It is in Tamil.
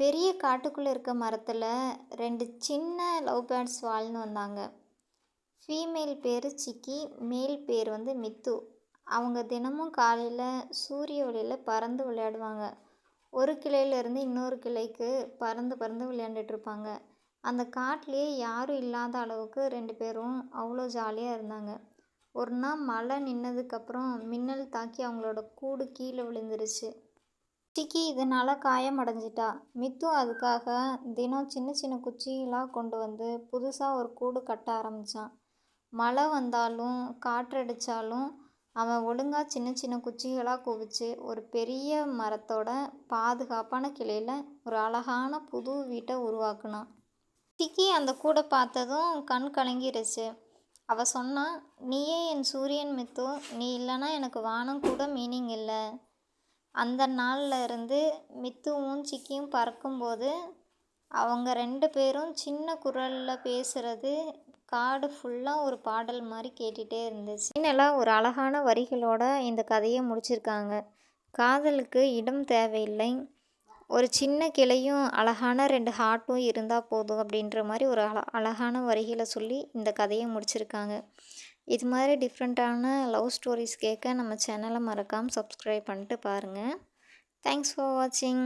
பெரிய காட்டுக்குள்ளே இருக்க மரத்தில் ரெண்டு சின்ன லவ் பேர்ட்ஸ் வாழ்ந்து வந்தாங்க. ஃபீமேல் பேர் சிக்கி மேல் பேர் வந்து மித்து. அவங்க தினமும் காலையில் சூரிய ஒளியில் பறந்து விளையாடுவாங்க. ஒரு கிளையிலேருந்து இன்னொரு கிளைக்கு பறந்து பறந்து விளையாண்டுட்டு இருப்பாங்க. அந்த காட்டிலே யாரும் இல்லாத அளவுக்கு ரெண்டு பேரும் அவ்வளோ ஜாலியாக இருந்தாங்க. ஒரு நாள் மழை நின்னதுக்கப்புறம் மின்னல் தாக்கி அவங்களோட கூடு கீழே விழுந்துருச்சு. சிக்கி இதனால் காயமடைஞ்சிட்டா மித்து அதுக்காக தினம் சின்ன சின்ன குச்சிகளாக கொண்டு வந்து புதுசாக ஒரு கூடு கட்ட ஆரம்பித்தான் மழை வந்தாலும் காற்றடித்தாலும் அவன் ஒழுங்காக சின்ன சின்ன குச்சிகளாக குவிச்சு ஒரு பெரிய மரத்தோட பாதுகாப்பான கிளையில் ஒரு அழகான புது வீட்டை உருவாக்குனான். சிக்கி அந்த கூடை பார்த்ததும் கண் கலங்கிருச்சு. அவள் சொன்னான் நீயே என் சூரியன் மித்து நீ இல்லைன்னா எனக்கு வானம் கூட மீனிங் இல்லை. அந்த நாளில் இருந்து மித்துவும் சிக்கியும் பறக்கும்போது அவங்க ரெண்டு பேரும் சின்ன குரலில் பேசுகிறது காடு ஃபுல்லாக ஒரு பாடல் மாதிரி கேட்டுகிட்டே இருந்துச்சு. ஃபைனலாக ஒரு அழகான வரிகளோட இந்த கதையை முடிச்சிருக்காங்க. காதலுக்கு இடம் தேவையில்லை. ஒரு சின்ன கிளையும் அழகான ரெண்டு ஹார்ட்டும் இருந்தால் போதும் அப்படின்ற மாதிரி ஒரு அழ அழகான வரிகளை சொல்லி இந்த கதையை முடிச்சிருக்காங்க. இது மாதிரி டிஃப்ரெண்ட்டான லவ் ஸ்டோரிஸ் கேட்க நம்ம சேனலை மறக்காமல் சப்ஸ்கிரைப் பண்ணிட்டு பாருங்கள் தேங்க்ஸ் ஃபார் வாட்சிங்